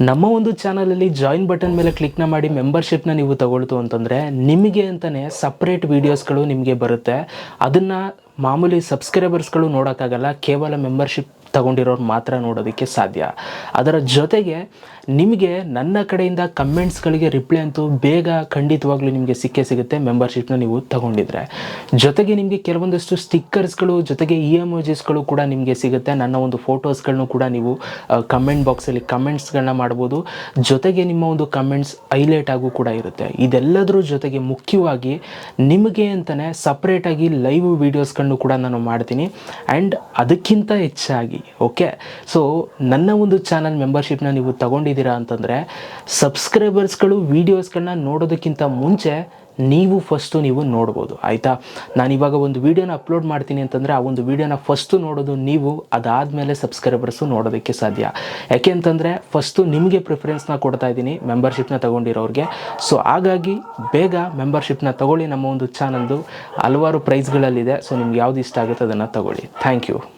ನಮ್ಮ ಒಂದು ಚಾನಲಲ್ಲಿ ಜಾಯಿನ್ ಬಟನ್ ಮೇಲೆ ಕ್ಲಿಕ್ನ ಮಾಡಿ ಮೆಂಬರ್ಶಿಪ್ನ ನೀವು ತಗೊಳ್ತು ಅಂತಂದರೆ ನಿಮಗೆ ಅಂತಲೇ ಸಪ್ರೇಟ್ ವೀಡಿಯೋಸ್ಗಳು ನಿಮಗೆ ಬರುತ್ತೆ. ಅದನ್ನು ಮಾಮೂಲಿ ಸಬ್ಸ್ಕ್ರೈಬರ್ಸ್ಗಳು ನೋಡೋಕ್ಕಾಗಲ್ಲ, ಕೇವಲ ಮೆಂಬರ್ಶಿಪ್ ತಗೊಂಡಿರೋರು ಮಾತ್ರ ನೋಡೋದಕ್ಕೆ ಸಾಧ್ಯ. ಅದರ ಜೊತೆಗೆ ನಿಮಗೆ ನನ್ನ ಕಡೆಯಿಂದ ಕಮೆಂಟ್ಸ್ಗಳಿಗೆ ರಿಪ್ಲೈ ಅಂತೂ ಬೇಗ ಖಂಡಿತವಾಗ್ಲೂ ನಿಮಗೆ ಸಿಕ್ಕೇ ಸಿಗುತ್ತೆ ಮೆಂಬರ್ಶಿಪ್ನ ನೀವು ತಗೊಂಡಿದ್ರೆ. ಜೊತೆಗೆ ನಿಮಗೆ ಕೆಲವೊಂದಷ್ಟು ಸ್ಟಿಕ್ಕರ್ಸ್ಗಳು, ಜೊತೆಗೆ ಇ ಎಮೋಜಿಸ್ಗಳು ಕೂಡ ನಿಮಗೆ ಸಿಗುತ್ತೆ. ನನ್ನ ಒಂದು ಫೋಟೋಸ್ಗಳನ್ನೂ ಕೂಡ ನೀವು ಕಮೆಂಟ್ ಬಾಕ್ಸಲ್ಲಿ ಕಮೆಂಟ್ಸ್ಗಳನ್ನ ಮಾಡ್ಬೋದು. ಜೊತೆಗೆ ನಿಮ್ಮ ಒಂದು ಕಮೆಂಟ್ಸ್ ಹೈಲೈಟ್ ಆಗೂ ಕೂಡ ಇರುತ್ತೆ. ಇದೆಲ್ಲದರ ಜೊತೆಗೆ ಮುಖ್ಯವಾಗಿ ನಿಮಗೆ ಅಂತಲೇ ಸಪ್ರೇಟಾಗಿ ಲೈವ್ ವೀಡಿಯೋಸ್ಗಳನ್ನು ಕೂಡ ನಾನು ಮಾಡ್ತೀನಿ. ಆ್ಯಂಡ್ ಅದಕ್ಕಿಂತ ಹೆಚ್ಚಾಗಿ ಓಕೆ ಸೊ ನನ್ನ ಒಂದು ಚಾನಲ್ ಮೆಂಬರ್ಶಿಪ್ನ ನೀವು ತಗೊಂಡಿದ್ದೀರಾ ಅಂತಂದರೆ ಸಬ್ಸ್ಕ್ರೈಬರ್ಸ್ಗಳು ವೀಡಿಯೋಸ್ಗಳನ್ನ ನೋಡೋದಕ್ಕಿಂತ ಮುಂಚೆ ನೀವು ಫಸ್ಟು ನೀವು ನೋಡ್ಬೋದು, ಆಯಿತಾ? ನಾನು ಇವಾಗ ಒಂದು ವೀಡಿಯೋನ ಅಪ್ಲೋಡ್ ಮಾಡ್ತೀನಿ ಅಂತಂದರೆ, ಆ ಒಂದು ವೀಡಿಯೋನ ಫಸ್ಟು ನೋಡೋದು ನೀವು, ಅದಾದಮೇಲೆ ಸಬ್ಸ್ಕ್ರೈಬರ್ಸು ನೋಡೋದಕ್ಕೆ ಸಾಧ್ಯ. ಯಾಕೆ ಅಂತಂದರೆ ಫಸ್ಟು ನಿಮಗೆ ಪ್ರಿಫರೆನ್ಸ್ನ ಕೊಡ್ತಾ ಇದ್ದೀನಿ ಮೆಂಬರ್ಶಿಪ್ನ ತೊಗೊಂಡಿರೋರಿಗೆ. ಸೊ ಹಾಗಾಗಿ ಬೇಗ ಮೆಂಬರ್ಶಿಪ್ನ ತಗೊಳ್ಳಿ ನಮ್ಮ ಒಂದು ಚಾನಲ್ದು ಹಲವಾರು ಪ್ರೈಸ್ಗಳಲ್ಲಿದೆ ಸೊ ನಿಮ್ಗೆ ಯಾವ್ದು ಇಷ್ಟ ಆಗುತ್ತೆ ಅದನ್ನು ತಗೊಳ್ಳಿ. Thank you